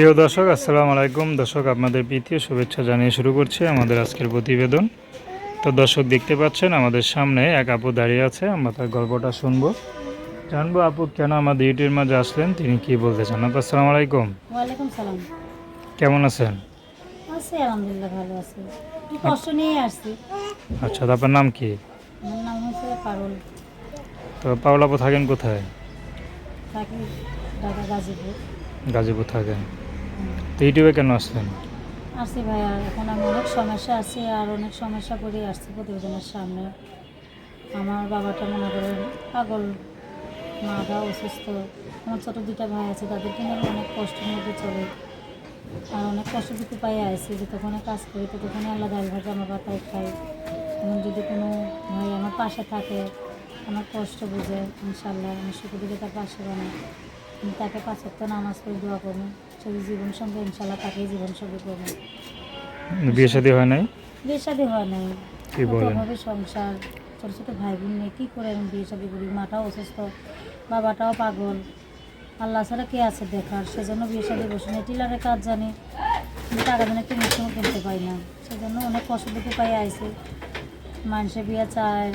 প্রিয় দর্শক আসসালামু আলাইকুম। দর্শক আপনাদের প্রীতীয় শুভেচ্ছা জানিয়ে শুরু করছি আমাদের আজকের প্রতিবেদন। তো দর্শক দেখতে পাচ্ছেন আমাদের সামনে এক আপু দাঁড়িয়ে আছে আমরা তার গল্পটা শুনব। জানব আপু কেন আমাদের ইউটিউবের মাঝে আসলেন তিনি কি বলতে চান? আপু আসসালামু আলাইকুম। সালাম। কেমন আছেন? আছি আলহামদুলিল্লাহ ভালো আছি। কষ্ট নিয়ে আসছি। আচ্ছা আপনার নাম কি? আমার নাম হচ্ছে পারুল। তো পাওলা আপু থাকেন কোথায়? থাকি ঢাকা গাজীপুর। গাজীপুর থাকেন। তো ইউটিউবে কেন আসলেন? আসছি ভাইয়া এখন আমি অনেক সমস্যা আছি আর অনেক সমস্যা করে আসছি প্রতিবেদনের সামনে। আমার বাবাটা মনে করেন পাগল মাটা অসুস্থ। আমার ছোটো দুইটা ভাই আছে, তাদেরকে নিয়ে আমি অনেক কষ্টের মধ্যে চলে। আর অনেক কষ্ট দিতে পাই আছি যতক্ষণে কাজ করি ততক্ষণে আল্লাহ ডাল ভাজা আমার বাতায় খাই। এবং যদি কোনো ভাই আমার পাশে থাকে, আমার কষ্ট বুঝে, ইনশাল্লাহ আমি সুখে দিকে তার পাশে বানাই। তাকে পাঁচ সপ্তাহ নামাজ করে দোয়া করব। যদি জীবন সঙ্গে ইনশাল্লাহ তাকেই জীবন সঙ্গে করব বিয়ে শাদী হয় নাই? বিয়ে শাদী হয় নাই। কি বলেন? সংসার ছোটো ছোটো ভাই বোন নিয়ে কী করে আমি বিয়ে শাদী করি? মাটাও অসুস্থ বাবাটাও পাগল। আল্লাহ ছাড়া কে আছে দেখার? সেজন্য বিয়ে শাদী বসে নেই। টিলারের কাজ জানি টাকা দিনে কিনে সময় কিনতে পাই না। সেজন্য অনেক কষ্ট দিতে পাই আইসি। মানুষে বিয়ে চায়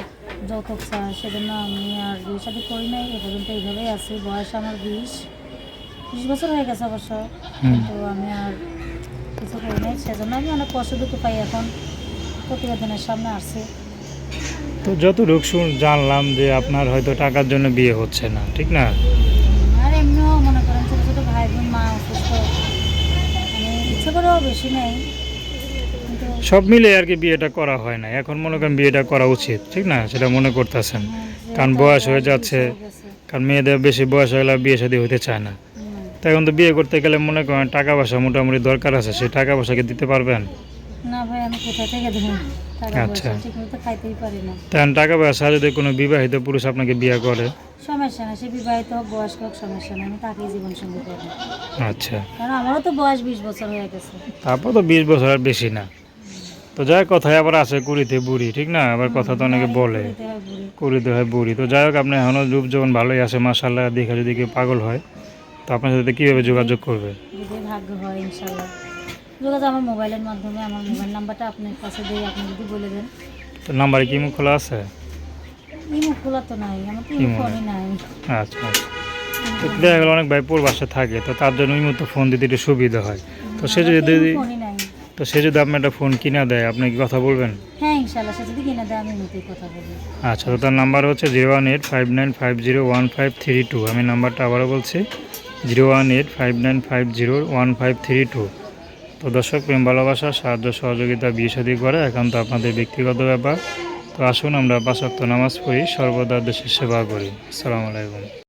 যৌতুক চায়। সেজন্য আমি আর বিয়ে শাদী করি নাই। এ পর্যন্ত এইভাবেই আছি। বয়স আমার বিশ। বিশ বছর হয়ে গেছে অবশ্য। কিন্তু আমি আর কিছু করি নাই সেজন্য আমি অনেক কষ্ট দিতে পাই এখন। প্রতিবেদনের সামনে আসছি। তো যতটুকু শুন জানলাম যে আপনার হয়তো টাকার জন্য বিয়ে হচ্ছে না ঠিক না? আর এমনিও মনে করেন ছোটো ছোটো ভাই বোন মা অসুস্থ। মানে ইচ্ছে করেও বেশি নেই। সব মিলে আর কি বিয়েটা করা হয় না। এখন মনে করেন বিয়েটা করা উচিত ঠিক না? সেটা মনে করতেছেন। কারণ বয়স হয়ে যাচ্ছে। কারণ মেয়েদের বেশি বয়স হয়ে গেলে বিয়ে শাদী হতে চায় না। তো এখন তো বিয়ে করতে গেলে মনে করেন টাকা পয়সা মোটামুটি দরকার আছে সেই টাকা পয়সাকে দিতে পারবেন? না ভাই আমি কোথা থেকে দেবো? আচ্ছা। খাইতেই পারি না। তখন টাকা পয়সা যদি কোনো বিবাহিত পুরুষ আপনাকে বিয়ে করে? সমস্যা না সে বিবাহিত হোক বয়স্ক হোক সমস্যা নেই আমি তাকেই জীবন সঙ্গী করব। আচ্ছা। কারণ আমারও তো বয়স বিশ বছর হয়ে গেছে। তারপর তো বিশ বছর আর বেশি না। তো যাই কথায় আবার আছে কুড়িতে বুড়ি ঠিক না? আবার কথা তো অনেকে বলে। হয় বুড়ি। কুড়িতে হয় বুড়ি। তো যাই হোক আপনি এখনও রূপ যখন ভালোই আছে মাসাল্লাহ দেখে যদি কেউ পাগল হয়। তো আপনার সাথে কীভাবে যোগাযোগ করবে? যদি ভাগ্য হয় ইনশাল্লাহ। যোগাযোগ আমার মোবাইলের মাধ্যমে আমার মোবাইল নাম্বারটা আপনার কাছে দিয়ে আপনি যদি বলে দেন। তো নাম্বারে কি মুখ খোলা আছে? ইমো খোলা তো নাই আমার তো ইমো ইমো ফোনই নাই। আচ্ছা আচ্ছা। তো দেখা গেলো অনেক ভাই বাসা থাকে তো তার জন্য ওই মতো ফোন দিতে একটু সুবিধা হয়। তো সে যদি তো ইমো দিদি ফোনই নাই। তো সে যদি আপনি একটা ফোন কিনা দেয় আপনি কি কথা বলবেন? হ্যাঁ সে যদি কিনে দেয় আমি কথা বলি আচ্ছা তো তার নাম্বার হচ্ছে zero one eight five nine five zero one five three two. আমি নাম্বারটা আবারও বলছি। Zero one eight five nine five zero one five three two. তো দর্শক, প্রেম ভালোবাসা, সাহায্য, সহযোগিতা, বিয়ে সাদী করে একান্ত আপনাদের ব্যক্তিগত ব্যাপার। তো আসুন আমরা পাঁচক্ত নামাজ পড়ি, সর্বদা দেশের সেবা করি। আসসালামু আলাইকুম।